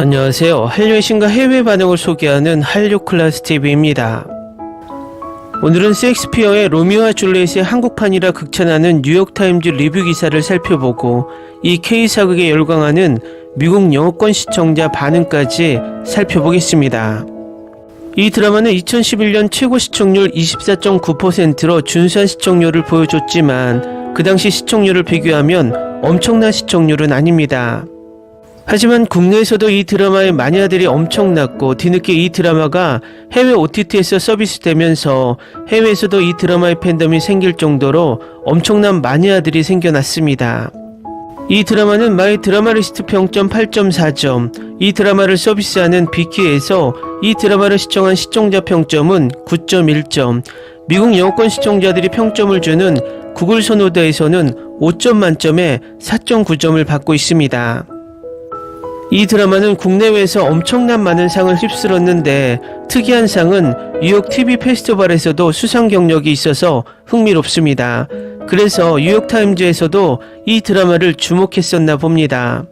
안녕하세요. 한류의 신과 해외 반응을 소개하는 한류 클래스 TV입니다. 오늘은 셰익스피어의 로미오와 줄리엣의 한국판이라 극찬하는 뉴욕타임즈 리뷰 기사를 살펴보고 이 K사극에 열광하는 미국 영어권 시청자 반응까지 살펴보겠습니다. 이 드라마는 2011년 최고 시청률 24.9%로 준수한 시청률을 보여줬지만 그 당시 시청률을 비교하면 엄청난 시청률은 아닙니다. 하지만 국내에서도 이 드라마의 마니아들이 엄청났고 뒤늦게 이 드라마가 해외 OTT에서 서비스되면서 해외에서도 이 드라마의 팬덤이 생길 정도로 엄청난 마니아들이 생겨났습니다. 이 드라마는 마이 드라마리스트 평점 8.4점, 이 드라마를 서비스하는 비키에서 이 드라마를 시청한 시청자 평점은 9.1점, 미국 영어권 시청자들이 평점을 주는 구글 선호도에서는 5점 만점에 4.9점을 받고 있습니다. 이 드라마는 국내외에서 엄청난 많은 상을 휩쓸었는데 특이한 상은 뉴욕 TV 페스티벌에서도 수상 경력이 있어서 흥미롭습니다. 그래서 뉴욕타임즈에서도 이 드라마를 주목했었나 봅니다.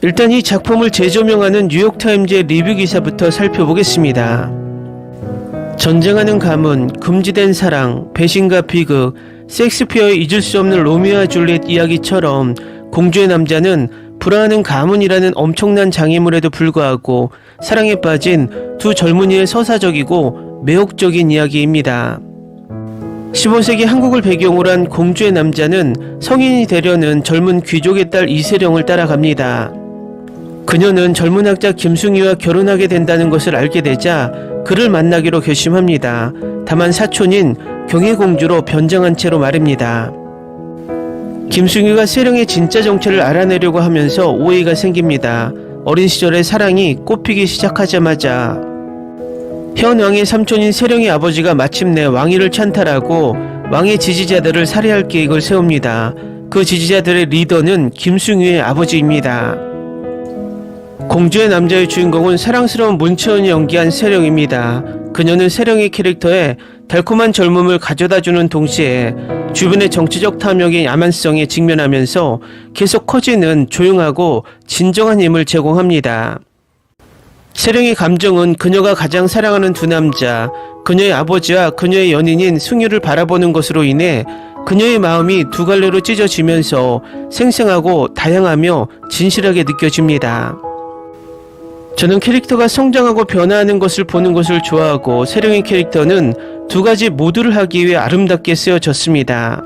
일단 이 작품을 재조명하는 뉴욕타임즈의 리뷰 기사부터 살펴보겠습니다. 전쟁하는 가문, 금지된 사랑, 배신과 비극, 섹스피어의 잊을 수 없는 로미오와 줄리엣 이야기처럼 공주의 남자는 불화하는 가문이라는 엄청난 장애물에도 불구하고 사랑에 빠진 두 젊은이의 서사적이고 매혹적인 이야기입니다. 15세기 한국을 배경으로 한 공주의 남자는 성인이 되려는 젊은 귀족의 딸 이세령을 따라갑니다. 그녀는 젊은 학자 김승희와 결혼하게 된다는 것을 알게 되자 그를 만나기로 결심합니다. 다만 사촌인 경혜공주로 변장한 채로 말입니다. 김승희가 세령의 진짜 정체를 알아내려고 하면서 오해가 생깁니다. 어린 시절의 사랑이 꽃피기 시작하자마자 현 왕의 삼촌인 세령의 아버지가 마침내 왕위를 찬탈하고 왕의 지지자들을 살해할 계획을 세웁니다. 그 지지자들의 리더는 김승희의 아버지입니다. 공주의 남자의 주인공은 사랑스러운 문채원이 연기한 세령입니다. 그녀는 세령의 캐릭터에 달콤한 젊음을 가져다주는 동시에 주변의 정치적 탐욕의 야만성에 직면하면서 계속 커지는 조용하고 진정한 힘을 제공합니다. 세령의 감정은 그녀가 가장 사랑하는 두 남자, 그녀의 아버지와 그녀의 연인인 승유를 바라보는 것으로 인해 그녀의 마음이 두 갈래로 찢어지면서 생생하고 다양하며 진실하게 느껴집니다. 저는 캐릭터가 성장하고 변화하는 것을 보는 것을 좋아하고 세령의 캐릭터는 두 가지 모두를 하기 위해 아름답게 쓰여졌습니다.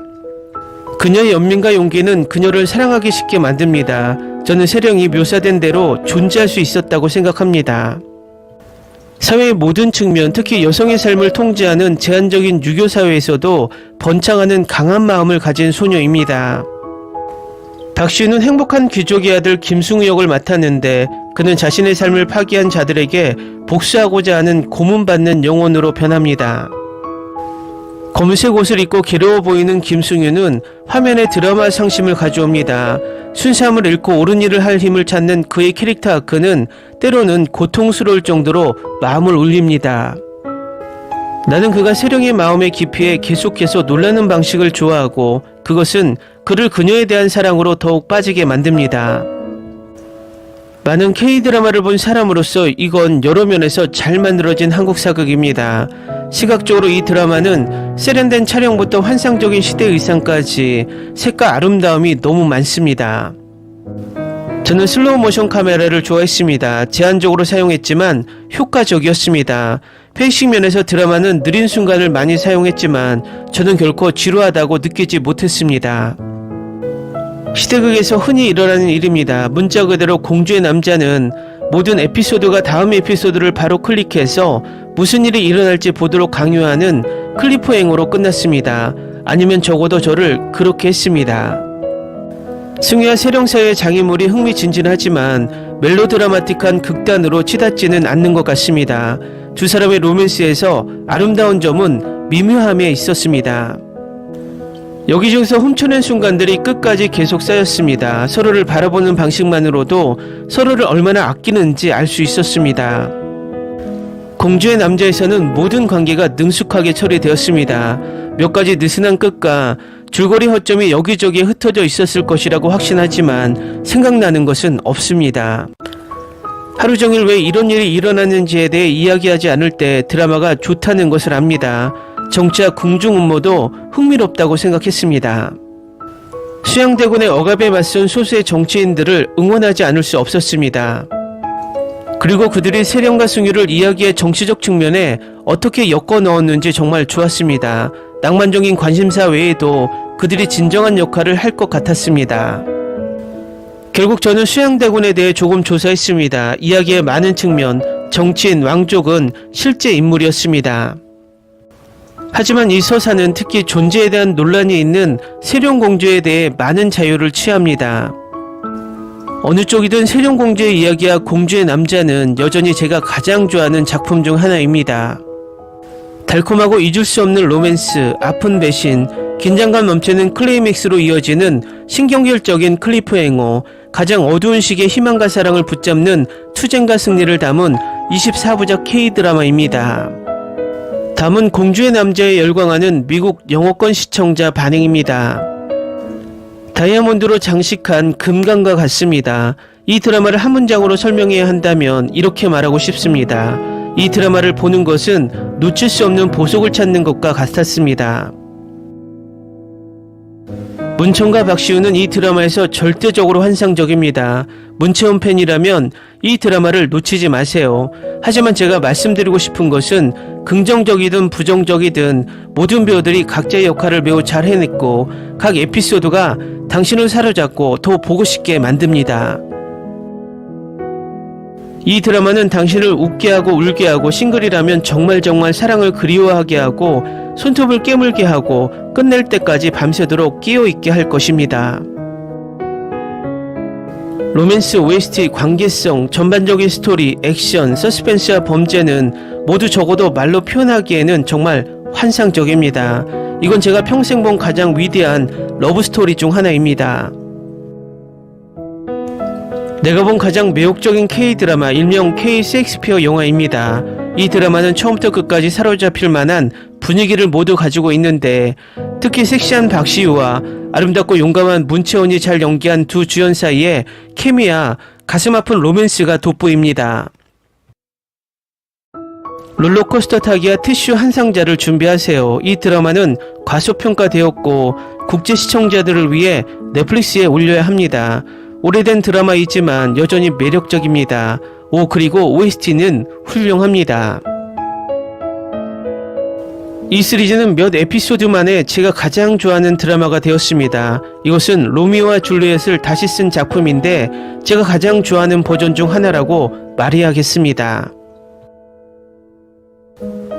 그녀의 연민과 용기는 그녀를 사랑하기 쉽게 만듭니다. 저는 세령이 묘사된 대로 존재할 수 있었다고 생각합니다. 사회의 모든 측면, 특히 여성의 삶을 통제하는 제한적인 유교 사회에서도 번창하는 강한 마음을 가진 소녀입니다. 박 씨는 행복한 귀족의 아들 김승우 역을 맡았는데 그는 자신의 삶을 파기한 자들에게 복수하고자 하는 고문받는 영혼으로 변합니다. 검은색 옷을 입고 괴로워 보이는 김승유는 화면에 드라마 상심을 가져옵니다. 순수함을 잃고 옳은 일을 할 힘을 찾는 그의 캐릭터 아크는 때로는 고통스러울 정도로 마음을 울립니다. 나는 그가 세령의 마음의 깊이에 계속해서 놀라는 방식을 좋아하고 그것은 그를 그녀에 대한 사랑으로 더욱 빠지게 만듭니다. 많은 K-드라마를 본 사람으로서 이건 여러 면에서 잘 만들어진 한국 사극입니다. 시각적으로 이 드라마는 세련된 촬영부터 환상적인 시대 의상까지 색과 아름다움이 너무 많습니다. 저는 슬로우 모션 카메라를 좋아했습니다. 제한적으로 사용했지만 효과적이었습니다. 페이싱 면에서 드라마는 느린 순간을 많이 사용했지만 저는 결코 지루하다고 느끼지 못했습니다. 시대극에서 흔히 일어나는 일입니다. 문자 그대로 공주의 남자는 모든 에피소드가 다음 에피소드를 바로 클릭해서 무슨 일이 일어날지 보도록 강요하는 클리프행으로 끝났습니다. 아니면 적어도 저를 그렇게 했습니다. 승희와 세령 사이의 장애물이 흥미진진하지만 멜로드라마틱한 극단으로 치닫지는 않는 것 같습니다. 두 사람의 로맨스에서 아름다운 점은 미묘함에 있었습니다. 여기저기서 훔쳐낸 순간들이 끝까지 계속 쌓였습니다. 서로를 바라보는 방식만으로도 서로를 얼마나 아끼는지 알 수 있었습니다. 공주의 남자에서는 모든 관계가 능숙하게 처리되었습니다. 몇 가지 느슨한 끝과 줄거리 허점이 여기저기에 흩어져 있었을 것이라고 확신하지만 생각나는 것은 없습니다. 하루 종일 왜 이런 일이 일어났는지에 대해 이야기하지 않을 때 드라마가 좋다는 것을 압니다. 정치와 궁중 음모도 흥미롭다고 생각했습니다. 수양대군의 억압에 맞선 소수의 정치인들을 응원하지 않을 수 없었습니다. 그리고 그들이 세령과 승유를 이야기의 정치적 측면에 어떻게 엮어 넣었는지 정말 좋았습니다. 낭만적인 관심사 외에도 그들이 진정한 역할을 할 것 같았습니다. 결국 저는 수양대군에 대해 조금 조사했습니다. 이야기의 많은 측면, 정치인 왕족은 실제 인물이었습니다. 하지만 이 서사는 특히 존재에 대한 논란이 있는 세룡공주에 대해 많은 자유를 취합니다. 어느 쪽이든 세룡공주의 이야기와 공주의 남자는 여전히 제가 가장 좋아하는 작품 중 하나입니다. 달콤하고 잊을 수 없는 로맨스, 아픈 배신, 긴장감 넘치는 클레이맥스로 이어지는 신경질적인 클리프행어, 가장 어두운 시기의 희망과 사랑을 붙잡는 투쟁과 승리를 담은 24부작 K-드라마입니다. 다음은 공주의 남자에 열광하는 미국 영어권 시청자 반응입니다. 다이아몬드로 장식한 금강과 같습니다. 이 드라마를 한 문장으로 설명해야 한다면 이렇게 말하고 싶습니다. 이 드라마를 보는 것은 놓칠 수 없는 보석을 찾는 것과 같았습니다. 문천과 박시우는 이 드라마에서 절대적으로 환상적입니다. 문채원 팬이라면 이 드라마를 놓치지 마세요. 하지만 제가 말씀드리고 싶은 것은 긍정적이든 부정적이든 모든 배우들이 각자의 역할을 매우 잘 해냈고 각 에피소드가 당신을 사로잡고 더 보고 싶게 만듭니다. 이 드라마는 당신을 웃게 하고 울게 하고 싱글이라면 정말 정말 사랑을 그리워하게 하고 손톱을 깨물게 하고 끝낼 때까지 밤새도록 끼어 있게 할 것입니다. 로맨스, OST, 관계성, 전반적인 스토리, 액션, 서스펜스와 범죄는 모두 적어도 말로 표현하기에는 정말 환상적입니다. 이건 제가 평생 본 가장 위대한 러브 스토리 중 하나입니다. 내가 본 가장 매혹적인 K-드라마 일명 K-섹스피어 영화입니다. 이 드라마는 처음부터 끝까지 사로잡힐 만한 분위기를 모두 가지고 있는데 특히 섹시한 박시우와 아름답고 용감한 문채원이 잘 연기한 두 주연 사이에 케미와 가슴 아픈 로맨스가 돋보입니다. 롤러코스터 타기와 티슈 한 상자를 준비하세요. 이 드라마는 과소평가되었고 국제 시청자들을 위해 넷플릭스에 올려야 합니다. 오래된 드라마이지만 여전히 매력적입니다. 오 그리고 OST는 훌륭합니다. 이 시리즈는 몇 에피소드 만에 제가 가장 좋아하는 드라마가 되었습니다. 이것은 로미오와 줄리엣을 다시 쓴 작품인데 제가 가장 좋아하는 버전 중 하나라고 말해야겠습니다.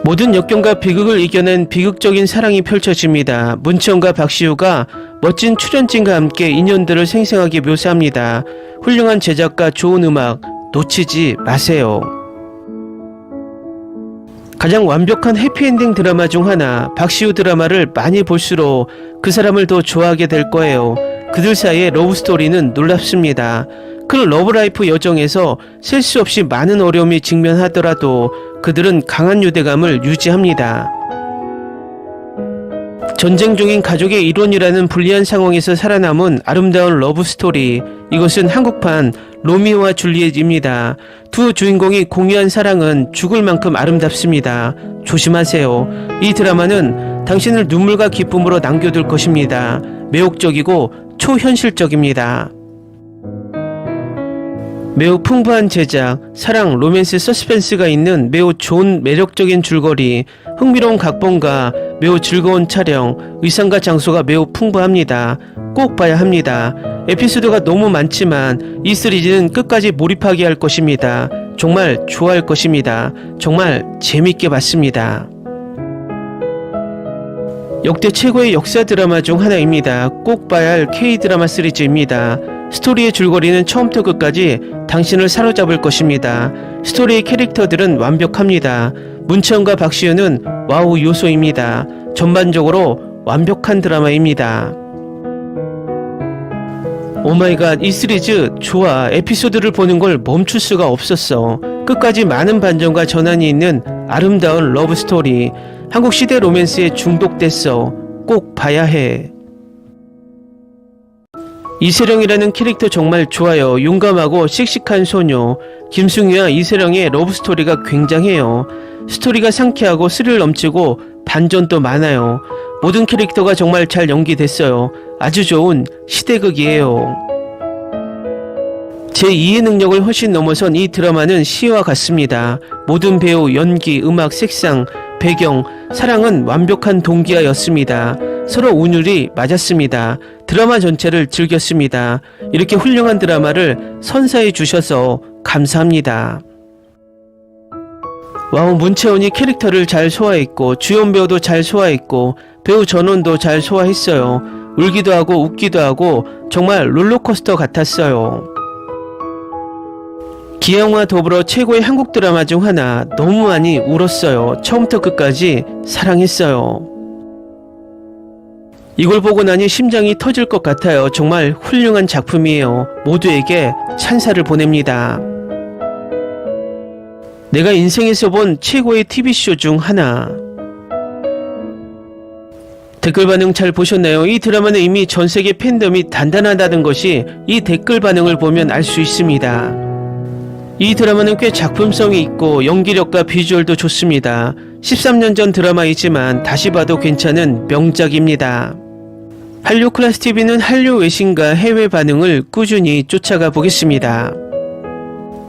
모든 역경과 비극을 이겨낸 비극적인 사랑이 펼쳐집니다. 문치원과 박시우가 멋진 출연진과 함께 인연들을 생생하게 묘사합니다. 훌륭한 제작과 좋은 음악 놓치지 마세요. 가장 완벽한 해피엔딩 드라마 중 하나, 박시우 드라마를 많이 볼수록 그 사람을 더 좋아하게 될 거예요. 그들 사이의 러브 스토리는 놀랍습니다. 그 러브라이프 여정에서 셀 수 없이 많은 어려움이 직면하더라도 그들은 강한 유대감을 유지합니다. 전쟁 중인 가족의 일원이라는 불리한 상황에서 살아남은 아름다운 러브 스토리. 이것은 한국판 로미오와 줄리엣입니다. 두 주인공이 공유한 사랑은 죽을 만큼 아름답습니다. 조심하세요. 이 드라마는 당신을 눈물과 기쁨으로 남겨둘 것입니다. 매혹적이고 초현실적입니다. 매우 풍부한 제작, 사랑, 로맨스, 서스펜스가 있는 매우 좋은 매력적인 줄거리, 흥미로운 각본과 매우 즐거운 촬영, 의상과 장소가 매우 풍부합니다. 꼭 봐야 합니다. 에피소드가 너무 많지만 이 시리즈는 끝까지 몰입하게 할 것입니다. 정말 좋아할 것입니다. 정말 재밌게 봤습니다. 역대 최고의 역사 드라마 중 하나입니다. 꼭 봐야 할 K-드라마 시리즈입니다. 스토리의 줄거리는 처음부터 끝까지 당신을 사로잡을 것입니다. 스토리의 캐릭터들은 완벽합니다. 문채원과 박시우는 와우 요소입니다. 전반적으로 완벽한 드라마입니다. 오마이갓 이 시리즈 좋아. 에피소드를 보는 걸 멈출 수가 없었어. 끝까지 많은 반전과 전환이 있는 아름다운 러브 스토리. 한국 시대 로맨스에 중독됐어. 꼭 봐야 해. 이세령이라는 캐릭터 정말 좋아요. 용감하고 씩씩한 소녀. 김승희와 이세령의 러브 스토리가 굉장해요. 스토리가 상쾌하고 스릴 넘치고 반전도 많아요. 모든 캐릭터가 정말 잘 연기됐어요. 아주 좋은 시대극이에요. 제 2의 능력을 훨씬 넘어선 이 드라마는 시와 같습니다. 모든 배우, 연기, 음악, 색상, 배경, 사랑은 완벽한 동기화였습니다. 서로 운율이 맞았습니다. 드라마 전체를 즐겼습니다. 이렇게 훌륭한 드라마를 선사해 주셔서 감사합니다. 와우 문채원이 캐릭터를 잘 소화했고 주연 배우도 잘 소화했고 배우 전원도 잘 소화했어요. 울기도 하고 웃기도 하고 정말 롤러코스터 같았어요. 기영과 더불어 최고의 한국 드라마 중 하나 너무 많이 울었어요. 처음부터 끝까지 사랑했어요. 이걸 보고 나니 심장이 터질 것 같아요. 정말 훌륭한 작품이에요. 모두에게 찬사를 보냅니다. 내가 인생에서 본 최고의 TV쇼 중 하나. 댓글 반응 잘 보셨나요? 이 드라마는 이미 전 세계 팬덤이 단단하다는 것이 이 댓글 반응을 보면 알 수 있습니다. 이 드라마는 꽤 작품성이 있고 연기력과 비주얼도 좋습니다. 13년 전 드라마이지만 다시 봐도 괜찮은 명작입니다. 한류 클래스 TV는 한류 외신과 해외 반응을 꾸준히 쫓아가 보겠습니다.